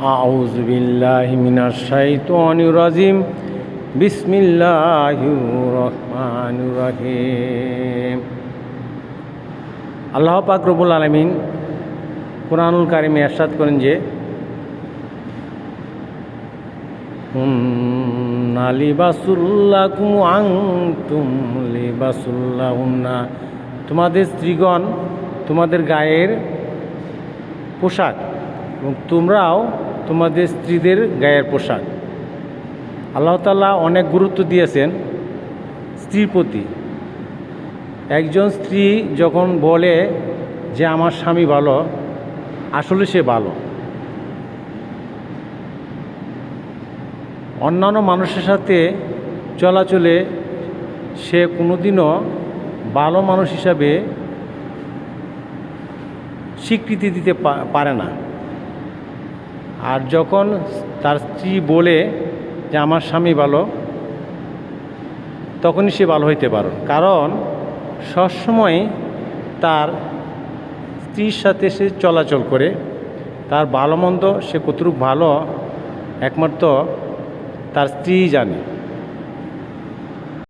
আউজ বিল্লাহ মিনার সাহিত অনিরাজিম বিসমিল্লাহ রহমান রাহিম। আল্লাহ পাক রবুল আলমিন কোরআনুল কারিমে আশ্বাদ করেন যে হুন্না লিবাসুল্লাকুম আংতুম তোমাদের স্ত্রীগণ তোমাদের গায়ের পোশাক এবং তোমরাও তোমাদের স্ত্রীদের গায়ের পোশাক। আল্লাহ তাআলা অনেক গুরুত্ব দিয়েছেন স্ত্রীর প্রতি। একজন স্ত্রী যখন বলে যে, আমার স্বামী ভালো, আসলে সে ভালো। অন্যান্য মানুষের সাথে চলাচলে সে কোনোদিনও ভালো মানুষ হিসাবে স্বীকৃতি দিতে পারে না। আর যখন তার স্ত্রী বলে যে, আমার স্বামী ভালো, তখনই সে ভালো হইতে পারো। কারণ সবসময় তার স্ত্রীর সাথে সে চলাচল করে, তার ভালো মন্দ সে কতটুকু ভালো, একমাত্র তার স্ত্রী জানে।